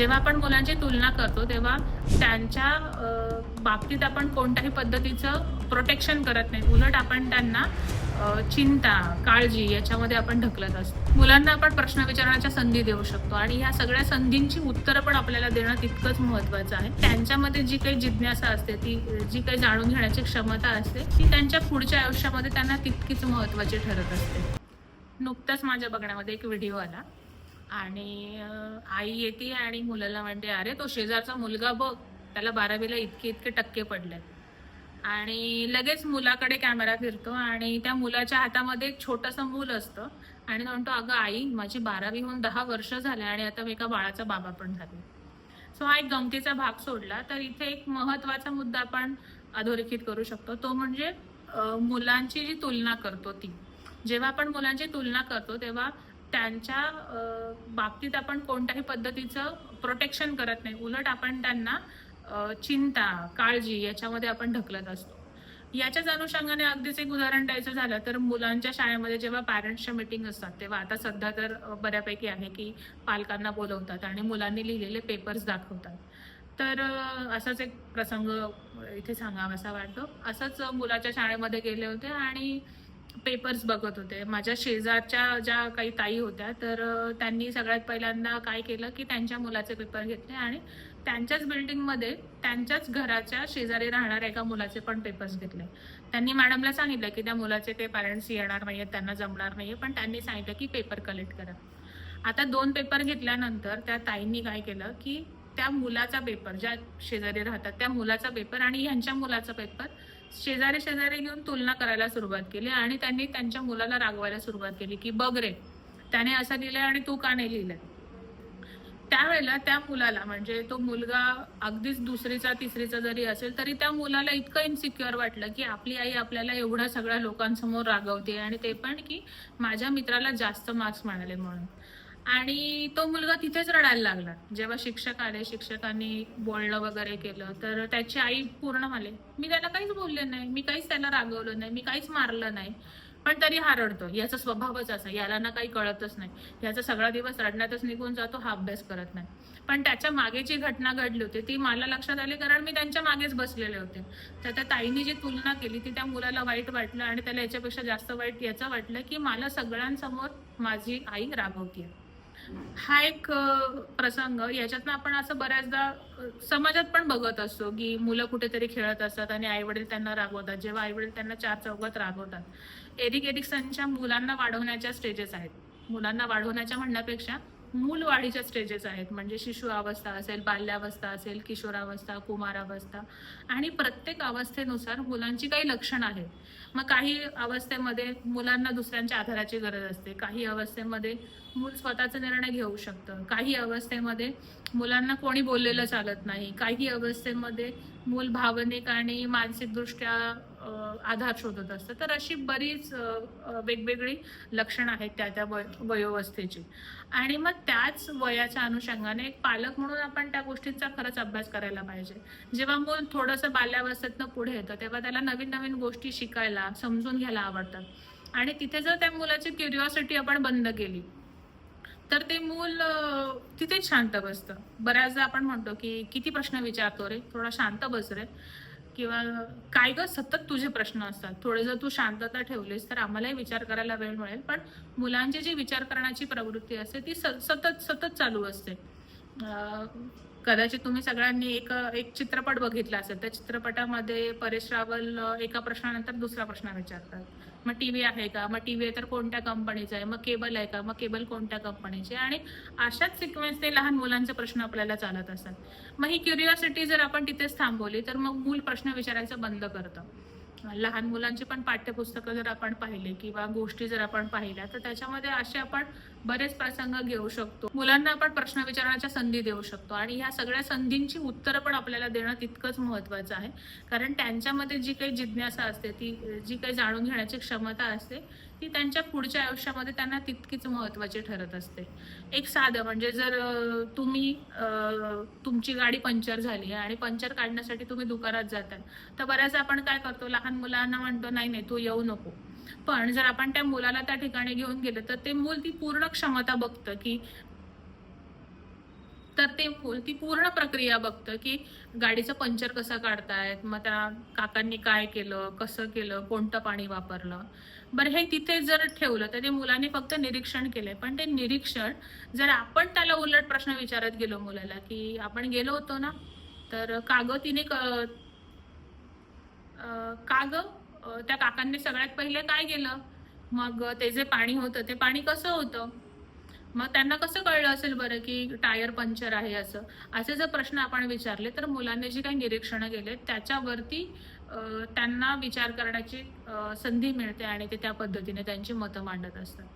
जेव्हा आपण मुलांची तुलना करतो तेव्हा त्यांच्या बाबतीत आपण कोणत्याही पद्धतीचं प्रोटेक्शन करत नाही. उलट आपण त्यांना चिंता काळजी याच्यामध्ये आपण ढकलत असतो. मुलांना आपण प्रश्न विचारण्याच्या संधी देऊ शकतो आणि ह्या सगळ्या संधींची उत्तरं पण आपल्याला देणं तितकंच महत्त्वाचं आहे. त्यांच्यामध्ये जी काही जिज्ञासा असते ती जी काही जाणून घेण्याची क्षमता असते ती त्यांच्या पुढच्या आयुष्यामध्ये त्यांना तितकीच महत्त्वाची ठरत असते. नुकताच माझ्या बघण्यामध्ये एक व्हिडिओ आला. आणि आई येते आणि मुलाला म्हणते अरे तो शेजारचा मुलगा बघ त्याला बारावीला इतके इतके टक्के पडले आणि लगेच मुलाकडे कॅमेरा फिरतो आणि त्या मुलाच्या हातामध्ये एक छोटंसं मूल असतं आणि तो म्हणतो अगं आई माझी बारावी होऊन दहा वर्ष झाले आणि आता मी एका बाळाचा बाबा पण झाले. सो हा एक गमतीचा भाग सोडला. तर इथे एक महत्त्वाचा मुद्दा आपण अधोरेखित करू शकतो. तो म्हणजे मुलांची जी तुलना करतो ती. जेव्हा आपण मुलांची तुलना करतो तेव्हा त्यांच्या बाबतीत आपण कोणत्याही पद्धतीचं प्रोटेक्शन करत नाही. उलट आपण त्यांना चिंता काळजी याच्यामध्ये आपण ढकलत असतो. याच्याच अनुषंगाने अगदीच एक उदाहरण द्यायचं झालं तर मुलांच्या शाळेमध्ये जेव्हा पॅरेंट्सच्या मीटिंग असतात तेव्हा आता सध्या तर बऱ्यापैकी आहे की पालकांना बोलवतात आणि मुलांनी लिहिलेले पेपर्स दाखवतात. तर असाच एक प्रसंग इथे सांगावासा वाटतो. असंच मुलाच्या शाळेमध्ये गेले होते आणि पेपर्स बघत होते. माझ्या शेजारच्या ज्या काही ताई होत्या तर त्यांनी सगळ्यात पहिल्यांदा काय केलं की त्यांच्या मुलाचे पेपर घेतले आणि त्यांच्याच बिल्डिंगमध्ये त्यांच्याच घराच्या शेजारी राहणाऱ्या एका मुलाचे पण पेपर्स घेतले. त्यांनी मॅडमला सांगितलं की त्या मुलाचे ते पॅरेंट्स येणार नाही आहेत त्यांना जमणार नाहीये पण त्यांनी सांगितलं की पेपर कलेक्ट करा. आता दोन पेपर घेतल्यानंतर त्या ताईंनी काय केलं की त्या मुलाचा पेपर ज्या शेजारी राहतात त्या मुलाचा पेपर आणि ह्यांच्या मुलाचा पेपर शेजारी शेजारी घेऊन तुलना करायला सुरुवात केली आणि त्यांनी त्यांच्या मुलाला रागवायला सुरुवात केली की बघ रे त्याने असं लिहिलंय आणि तू का नाही लिहिलंय? त्यावेळेला त्या मुलाला म्हणजे तो मुलगा अगदीच दुसरीचा तिसरीचा जरी असेल तरी त्या मुलाला इतकं इन्सिक्युअर वाटलं की आपली आई आपल्याला एवढ्या सगळ्या लोकांसमोर रागवते आणि ते पण की माझ्या मित्राला जास्त मार्क्स मिळाले म्हणून. आणि तो मुलगा तिथेच रडायला लागला. जेव्हा शिक्षक आले शिक्षकांनी बोलणं वगैरे केलं तर त्याची आई पूर्ण म्हणे मी त्याला काहीच बोलले नाही मी काहीच त्याला रागवलं नाही मी काहीच मारलं नाही पण तरी हा रडतो. याचा स्वभावच असा याला ना काही कळतच नाही. याचा सगळा दिवस रडण्यातच निघून जातो हा अभ्यास करत नाही. पण त्याच्यामागे जी घटना घडली होती ती मला लक्षात आली कारण मी त्यांच्या मागेच बसलेले होते. तर त्या ताईने जी तुलना केली ती त्या मुलाला वाईट वाटलं आणि त्याला याच्यापेक्षा जास्त वाईट याचं वाटलं की मला सगळ्यांसमोर माझी आई रागवतीये. हा एक प्रसंग. याच्यातनं आपण असं बऱ्याचदा समाजात पण बघत असतो की मुलं कुठेतरी खेळत असतात आणि आईवडील त्यांना रागवतात. जेव्हा आईवडील त्यांना चार चौकात रागवतात. एरिक एरिक्सनच्या मुलांना वाढवण्याच्या स्टेजेस आहेत. मुलांना वाढवण्याच्या म्हणण्यापेक्षा मूल वाढीच्या स्टेजेस आहेत. म्हणजे शिशु अवस्था असेल बाल्यावस्था असेल किशोरावस्था कुमारावस्था आणि प्रत्येक अवस्थेनुसार मुलांची काही लक्षणं आहेत. मग काही अवस्थेमध्ये मुलांना दुसऱ्यांच्या आधाराची गरज असते. काही अवस्थेमध्ये मूल स्वतःचा निर्णय घेऊ शकतं. काही अवस्थेमध्ये मुलांना कोणी बोललेलं चालत नाही. काही अवस्थेमध्ये मूल भावनिक आणि मानसिकदृष्ट्या आधार शोधत असतं. तर अशी बरीच वेगवेगळी लक्षणं आहेत त्या त्या वय वयोवस्थेची. आणि मग त्याच वयाच्या अनुषंगाने एक पालक म्हणून आपण त्या गोष्टींचा खरंच अभ्यास करायला पाहिजे. जेव्हा मूल थोडंसं बाल्यावस्थेतनं पुढे येतं तेव्हा त्याला नवीन नवीन गोष्टी शिकायला समजून घ्यायला आवडतात आणि तिथे जर त्या मुलाची क्युरिओसिटी आपण बंद केली तर ते मूल तिथेच शांत बसतं. बऱ्याचदा आपण म्हणतो की किती प्रश्न विचारतो रे? थोडा शांत बस रे. किंवा काय ग सतत तुझे प्रश्न असतात. थोडे जर तू शांतता ठेवलीस तर आम्हालाही विचार करायला वेळ मिळेल. पण मुलांची जी विचार करण्याची प्रवृत्ती असते ती सतत सतत चालू असते. कदाचित तुम्ही सगळ्यांनी एक एक चित्रपट बघितला असेल त्या चित्रपटामध्ये परेश रावल एका प्रश्नानंतर दुसरा प्रश्न विचारतात. मग टी व्ही आहे का? मग टीव्ही आहे तर कोणत्या कंपनीचा आहे? मग केबल आहे का? मग केबल कोणत्या कंपनीचे आणि अशाच सिक्वेन्सने लहान मुलांचे प्रश्न आपल्याला चालत असतात. मग ही क्युरिओसिटी जर आपण तिथेच थांबवली तर मग मूल प्रश्न विचारायचं बंद करतं. लहान मुलांची पण पाठ्यपुस्तकं जर आपण पाहिले किंवा गोष्टी जर आपण पाहिल्या तर त्याच्यामध्ये असे आपण बरेच प्रसंग घेऊ शकतो. मुलांना आपण प्रश्न विचारण्याच्या संधी देऊ शकतो. आणि ह्या सगळ्या संधींची उत्तरं पण आपल्याला देणं तितकंच महत्वाचं आहे. कारण त्यांच्यामध्ये जी काही जिज्ञासा असते ती जी काही जाणून घेण्याची क्षमता असते ती त्यांच्या पुढच्या आयुष्यामध्ये त्यांना तितकीच महत्वाची ठरत असते. एक साधं म्हणजे जर तुम्ही तुमची गाडी पंक्चर झाली आहे आणि पंक्चर काढण्यासाठी तुम्ही दुकानात जाताय तर बऱ्याच आपण काय करतो लहान मुलांना म्हणतो नाही नाही तू येऊ नको. पण जर आपण त्या मुलाला त्या ठिकाणी घेऊन गेलो तर ते मूल ती पूर्ण क्षमता बघतं की तर ते मूल ती पूर्ण प्रक्रिया बघतं की गाडीचं पंक्चर कसं काढतायत मग त्या काकांनी काय केलं कसं केलं कोणतं पाणी वापरलं. बरं हे तिथे जर ठेवलं तर ते मुलांनी फक्त निरीक्षण केलंय. पण ते निरीक्षण जर आपण त्याला उलट प्रश्न विचारत गेलो मुलाला की आपण गेलो होतो ना तर काग तिने का ग त्या काकांनी सगळ्यात पहिले काय केलं? मग ते जे पाणी होतं ते पाणी कसं होतं? मग त्यांना कसं कळलं असेल बरं की टायर पंक्चर आहे असं? असे जर प्रश्न आपण विचारले तर मुलांनी जी काही निरीक्षणं केले त्याच्यावरती त्यांना विचार करण्याची संधी मिळते आणि ते त्या पद्धतीने त्यांची मतं मांडत असतात.